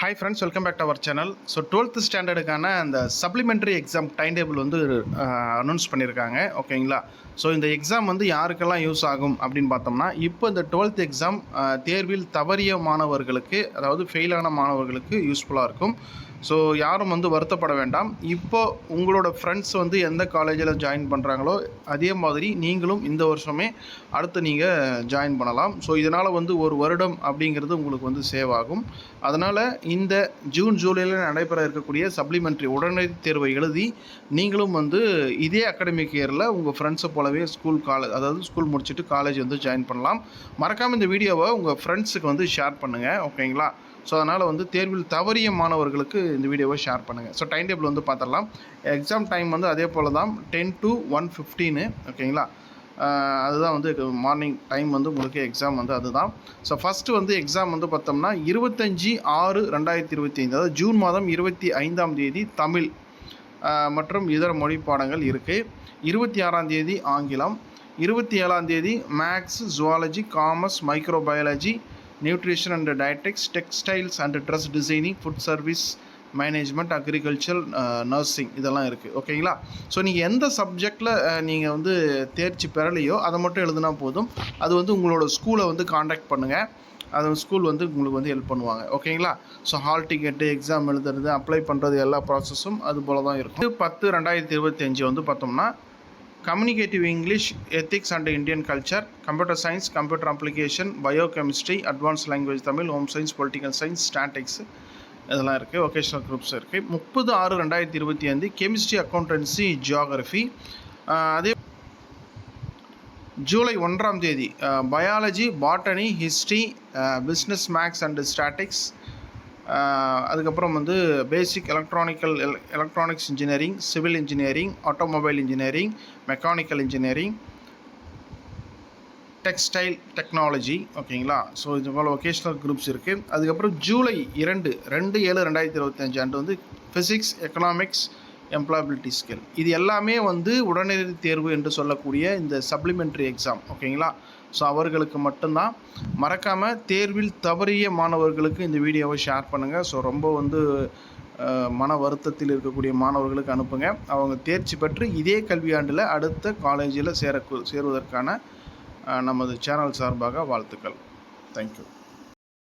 Hi friends welcome back to our channel so twelfth ஸ்டாண்டர்டுக்கான அந்த supplementary exam time table வந்து announce பண்ணியிருக்காங்க ஓகேங்களா so இந்த எக்ஸாம் வந்து யாருக்கெல்லாம் யூஸ் ஆகும் அப்படின்னு பார்த்தோம்னா இப்போ இந்த டுவெல்த் எக்ஸாம் தேர்வில் தவறிய மாணவர்களுக்கு அதாவது ஃபெயிலான மாணவர்களுக்கு யூஸ்ஃபுல்லாக இருக்கும். ஸோ யாரும் வந்து வருத்தப்பட வேண்டாம். இப்போ உங்களோட ஃப்ரெண்ட்ஸ் வந்து எந்த காலேஜில் ஜாயின் பண்ணுறாங்களோ அதே மாதிரி நீங்களும் இந்த வருஷமே அடுத்து நீங்கள் ஜாயின் பண்ணலாம். ஸோ இதனால் வந்து ஒரு வருடம் அப்படிங்கிறது உங்களுக்கு வந்து சேவ் ஆகும். அதனால் இந்த ஜூன் ஜூலையில் நடைபெற இருக்கக்கூடிய சப்ளிமெண்ட்ரி உடனடி தேர்வை எழுதி நீங்களும் வந்து இதே அகாடமிக் இயரில் உங்கள் ஃப்ரெண்ட்ஸை போலவே ஸ்கூல் காலேஜ் அதாவது ஸ்கூல் முடிச்சுட்டு காலேஜ் வந்து ஜாயின் பண்ணலாம். மறக்காமல் இந்த வீடியோவை உங்கள் ஃப்ரெண்ட்ஸுக்கு வந்து ஷேர் பண்ணுங்கள் ஓகேங்களா ஸோ அதனால் வந்து தேர்வில் தவறிய மாணவர்களுக்கு இந்த வீடியோவை ஷேர் பண்ணுங்கள் ஸோ டைம் டேபிள் வந்து பார்த்துடலாம். எக்ஸாம் டைம் வந்து அதே போல் தான் டென் டு ஒன் ஃபிஃப்டீனு ஓகேங்களா அதுதான் வந்து மார்னிங் டைம் வந்து உங்களுக்கு எக்ஸாம் வந்து அதுதான். ஸோ ஃபஸ்ட்டு வந்து எக்ஸாம் வந்து பார்த்தோம்னா இருபத்தஞ்சி ஆறு ரெண்டாயிரத்தி இருபத்தி ஐந்து அதாவது ஜூன் மாதம் இருபத்தி ஐந்தாம் தேதி தமிழ் மற்றும் இதர மொழி பாடங்கள் இருக்குது இருபத்தி ஆறாம் தேதி ஆங்கிலம். இருபத்தி ஏழாம் தேதி maths zoology commerce microbiology nutrition and dietetics textiles and dress designing food service management agriculture nursing இதெல்லாம் இருக்குது ஓகேங்களா ஸோ நீங்கள் எந்த சப்ஜெக்டில் நீங்கள் வந்து தேர்ச்சி பெறலையோ அதை மட்டும் எழுதுனா போதும். அது வந்து உங்களோட ஸ்கூலை வந்து காண்டாக்ட் பண்ணுங்கள் அது ஸ்கூல் வந்து உங்களுக்கு வந்து ஹெல்ப் பண்ணுவாங்க. ஓகேங்களா ஸோ ஹால் டிக்கெட்டு எக்ஸாம் எழுதுறது அப்ளை பண்ணுறது எல்லா ப்ராசஸும் அது போல தான் இருக்கும் பத்து ரெண்டாயிரத்தி இருபத்தஞ்சி வந்து பார்த்தோம்னா communicative English ethics and Indian culture computer science computer application biochemistry advance language Tamil home science political science statistics இதெல்லாம் இருக்குது ஒகேஷனல் குரூப்ஸ் இருக்குது முப்பது ஆறு ரெண்டாயிரத்தி இருபத்தி ஐந்து கெமிஸ்ட்ரி அக்கௌண்டன்சி ஜியாகிரஃபி அதே ஜூலை ஒன்றாம் தேதி biology botany history business maths and statistics அதுக்கப்புறம் வந்து basic electrical electronics engineering civil engineering automobile engineering mechanical engineering textile technology ஓகேங்களா? ஸோ இது போல் ஒகேஷ்னல் குரூப்ஸ் இருக்குது அதுக்கப்புறம் ஜூலை இரண்டு ரெண்டு ஏழு ரெண்டாயிரத்தி இருபத்தஞ்சு ஆண்டு வந்து ஃபிசிக்ஸ் எக்கனாமிக்ஸ் எம்ப்ளாயபிலிட்டி ஸ்கில் இது எல்லாமே வந்து உடனடி தேர்வு என்று சொல்லக்கூடிய இந்த சப்ளிமெண்ட்ரி எக்ஸாம் ஓகேங்களா? ஸோ அவர்களுக்கு மட்டும்தான். மறக்காமல் தேர்வில் தவறிய மாணவர்களுக்கு இந்த வீடியோவை ஷேர் பண்ணுங்கள் ஸோ ரொம்ப வந்து மன வருத்தத்தில் இருக்கக்கூடிய மாணவர்களுக்கு அனுப்புங்க. அவங்க தேர்ச்சி பெற்று இதே கல்வியாண்டில் அடுத்த காலேஜில் சேர சேருவதற்கான நமது சேனல் சார்பாக வாழ்த்துக்கள். தேங்க்யூ